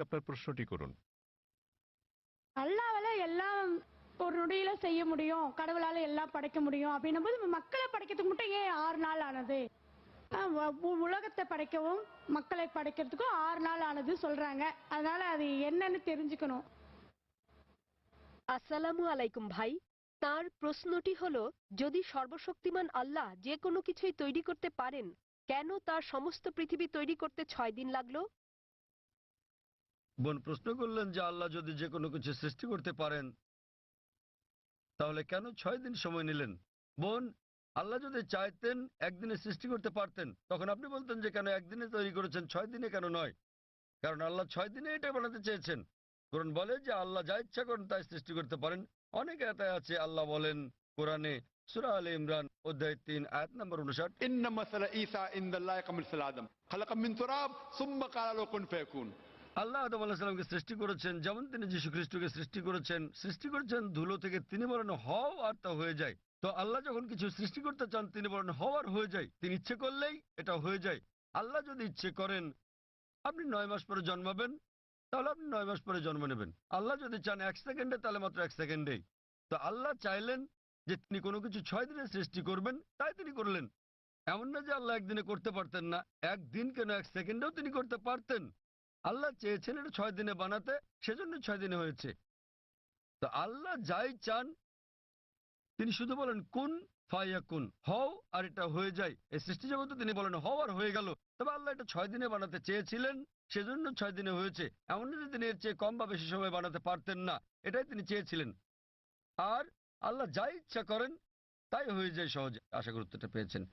আপনার প্রশ্নটি করুন அல்லாவால எல்லாம் ஒரு நொடியில செய்ய முடியும் கடவுளால எல்லாம் படைக்க முடியும் அப்படின்னும் போது மக்களை படைக்கிறதுக்கு மட்டும் ஏன் ஆறு நாள் ஆனது ஆஹ் உ- உ- உலகத்தை படைக்கவும் மக்களை படைக்கிறதுக்கும் ஆறு நாள் ஆனது சொல்றாங்க அதனால அது என்னன்னு தெரிஞ்சுக்கணும் আসসালামু আলাইকুম ভাই তার প্রশ্নটি হলো যদি সর্বশক্তিমান আল্লাহ যে কোনো কিছুই তৈরি করতে পারেন কেন তার সমস্ত পৃথিবী তৈরি করতে ছয় দিন লাগলো বোন প্রশ্ন করলেন যে আল্লাহ যদি যে কোনো কিছু সৃষ্টি করতে পারেন, তাহলে কেন ছয় দিন সময় নিলেন? বোন, আল্লাহ যদি চাইতেন একদিনে সৃষ্টি করতে পারতেন, তখন আপনি বলতেন যে কেন একদিনে তৈরি করেছেন, ছয় দিনে কেন নয়? কারণ আল্লাহ ছয় দিনে এটা বানাতে চেয়েছেন। কোরআন বলে যে আল্লাহ যা ইচ্ছা করেন তাই সৃষ্টি করতে পারেন। অনেক আয়তায় আছে, আল্লাহ বলেন কোরআনে সুরা আল ইমরান অধ্যায় তিন, আয়াত নম্বর উনষাট ইন্না মাসালা ইন্দাল্লাহ কামিল সালাদম খালাকা মিন তুরাব, সুম্মা কালালু কুন ফায়াকুন। আল্লাহ আদম আলাহিসামকে সৃষ্টি করেছেন, যেমন তিনি যীশু খ্রিস্টকে সৃষ্টি করেছেন সৃষ্টি করেছেন ধুলো থেকে তিনি বলেন হও আর তা হয়ে যায়। তো আল্লাহ যখন কিছু সৃষ্টি করতে চান, তিনি বলেন হও আর হয়ে যায়। তিনি ইচ্ছে করলেই এটা হয়ে যায়। আল্লাহ যদি ইচ্ছে করেন, আপনি নয় মাস পরে জন্মাবেন, তাহলে আপনি নয় মাস পরে জন্ম নেবেন। আল্লাহ যদি চান এক সেকেন্ডে, তাহলে মাত্র এক সেকেন্ডেই। তো আল্লাহ চাইলেন যে তিনি কোনো কিছু ছয় দিনে সৃষ্টি করবেন, তাই তিনি করলেন। এমন না যে আল্লাহ একদিনে করতে পারতেন না, একদিন কেন এক সেকেন্ডেও তিনি করতে পারতেন? আল্লাহ চেয়েছেন এটা ছয় দিনে বানাতে, সেজন্য ছয় দিনে হয়েছে। তো আল্লাহ যাই চান, তিনি শুধু বলেন, কোন ফাইয়া কুন হও আর এটা হয়ে যায়। এই সৃষ্টি জগতে তিনি বলেন, হও আর হয়ে গেল। তবে আল্লাহ এটা ছয় দিনে বানাতে চেয়েছিলেন, সেজন্য ছয় দিনে হয়েছে। এমন না যে তিনি এর চেয়ে কম বা বেশি সময় বানাতে পারতেন না, এটাই তিনি চেয়েছিলেন। আর আল্লাহ যাই ইচ্ছা করেন, তাই হয়ে যায় সহজে। আশা গুরুত্বটা পেয়েছেন।